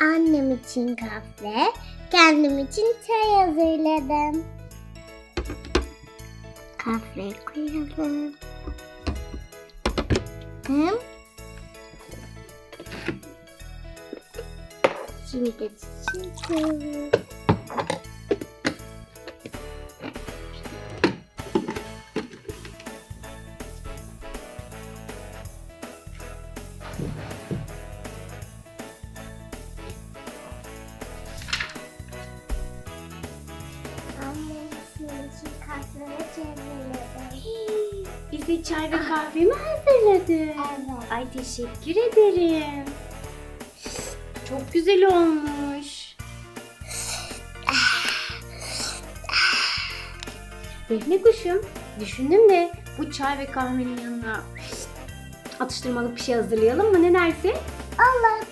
annem için kahve, kendim için çay hazırladım. Kahve koyalım. Hı? Şimdi de çiçeği koyalım. İçin kahve ve çay hazırladım. Bize çay ve kahve mi hazırladın? Evet. Ay teşekkür ederim. Çok güzel olmuş. Defne kuşum, düşündüm de bu çay ve kahvenin yanına atıştırmalık bir şey hazırlayalım mı? Ne dersin? Allah.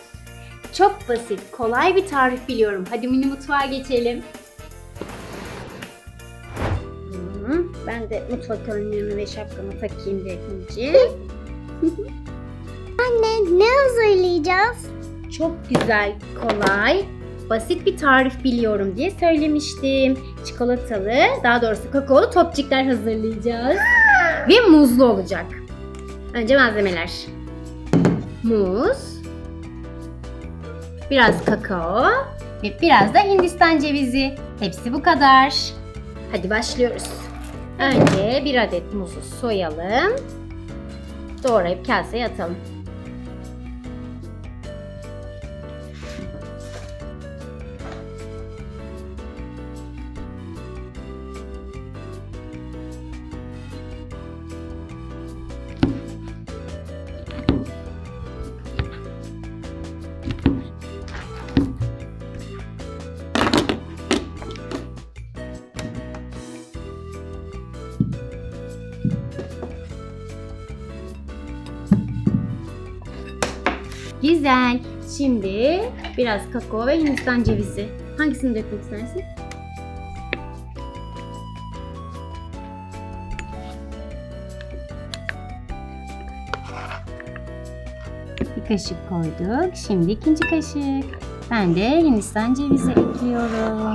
Çok basit, kolay bir tarif biliyorum. Hadi mini mutfağa geçelim. Ben de mutfak önlüğümü ve şapkamı takayım Defneciğim. Anne ne hazırlayacağız? Çok güzel, kolay, basit bir tarif biliyorum diye söylemiştim. Çikolatalı, daha doğrusu kakaolu topçikler hazırlayacağız. Ve muzlu olacak. Önce malzemeler. Muz, biraz kakao ve biraz da hindistan cevizi. Hepsi bu kadar. Hadi başlıyoruz. Önce bir adet muzu soyalım. Doğrayıp kaseye atalım. Güzel. Şimdi biraz kakao ve hindistan cevizi. Hangisini dökmek istersin? Bir kaşık koyduk. Şimdi ikinci kaşık. Ben de hindistan cevizi ekliyorum.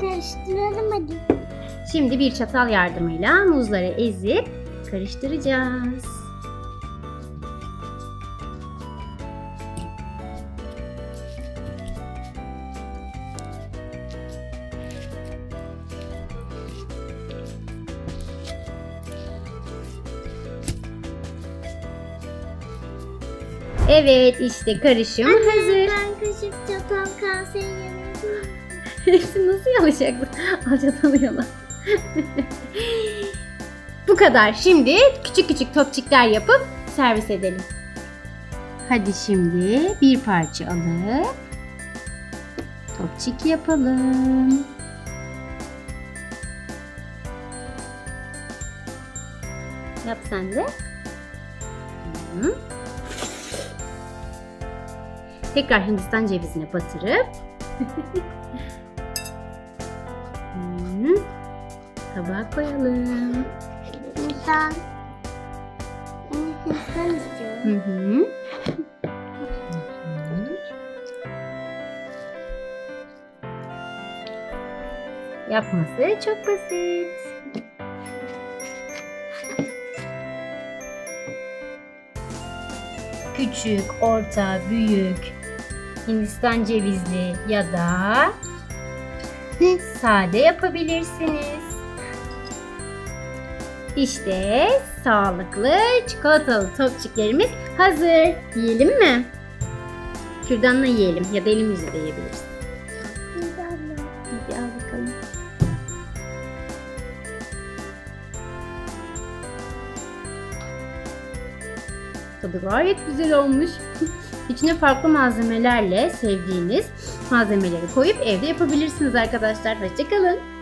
Karıştıralım hadi. Şimdi bir çatal yardımıyla muzları ezip karıştıracağız. Evet işte karışım hazır. Ben kaşık çatal kase yemedim. Nasıl yalayacaksın? Al çatalı yala. Bu kadar. Şimdi küçük küçük topçikler yapıp servis edelim. Hadi şimdi bir parça alıp topçik yapalım. Yap sen de. Hı. Tekrar Hindistan cevizine batırıp. Tabağa koyalım. Hindistan. Hindistan istiyorum. Hı hı. Yapması çok basit. Küçük, orta, büyük, Hindistan cevizli ya da sade yapabilirsiniz. İşte sağlıklı çikolatalı topçiklerimiz hazır. Yiyelim mi? Kürdanla yiyelim ya da elimizle de yiyebiliriz. Hindistan. Hadi al bakalım. Tadı gayet güzel olmuş. İçine farklı malzemelerle sevdiğiniz malzemeleri koyup evde yapabilirsiniz arkadaşlar. Hoşçakalın.